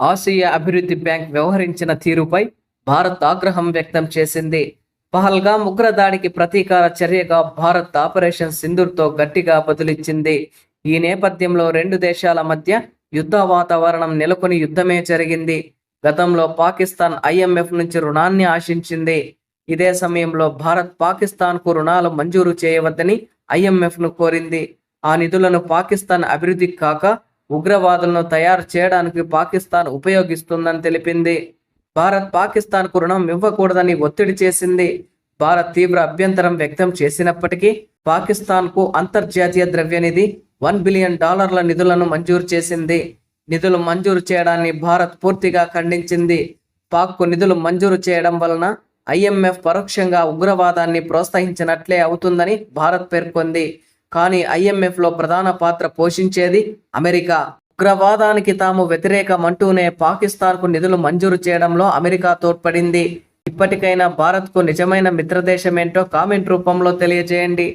Asia అభివృద్ధి bank వ్యవహరించిన తీరుపై భారత్ ఆగ్రహం వ్యక్తం చేసింది. పహల్గామ్ ఉగ్రదాడికి ప్రతీకార చర్యగా భారత్ ఆపరేషన్ సింధూర్తో గట్టిగా బదులిచ్చింది. ఈ నేపథ్యంలో రెండు దేశాల మధ్య యుద్ధ వాతావరణం నెలకొని యుద్ధమే జరిగింది. గతంలో పాకిస్తాన్ ఐఎంఎఫ్ నుంచి రుణాన్ని ఆశించింది. ఇదే సమయంలో భారత్ పాకిస్తాన్కు రుణాలు మంజూరు చేయవద్దని ఐఎంఎఫ్ను కోరింది. ఆ నిధులను పాకిస్తాన్ అభివృద్ధి కాక ఉగ్రవాదులను తయారు చేయడానికి పాకిస్తాన్ ఉపయోగిస్తుందని తెలిపింది. భారత్ పాకిస్తాన్కు రుణం ఇవ్వకూడదని ఒత్తిడి చేసింది. భారత్ తీవ్ర అభ్యంతరం వ్యక్తం చేసినప్పటికీ పాకిస్తాన్కు అంతర్జాతీయ ద్రవ్యనిధి వన్ బిలియన్ డాలర్ల నిధులను మంజూరు చేసింది. నిధులు మంజూరు చేయడాన్ని భారత్ పూర్తిగా ఖండించింది. పాక్కు నిధులు మంజూరు చేయడం వలన ఐఎంఎఫ్ పరోక్షంగా ఉగ్రవాదాన్ని ప్రోత్సహించినట్లే అవుతుందని భారత్ పేర్కొంది. కానీ ఐఎంఎఫ్లో ప్రధాన పాత్ర పోషించేది అమెరికా. ఉగ్రవాదానికి తాము వ్యతిరేకమంటూనే పాకిస్తాన్కు నిధులు మంజూరు చేయడంలో అమెరికా తోడ్పడింది. ఇప్పటికైనా భారత్కు నిజమైన మిత్రదేశమేంటో కామెంట్ రూపంలో తెలియజేయండి.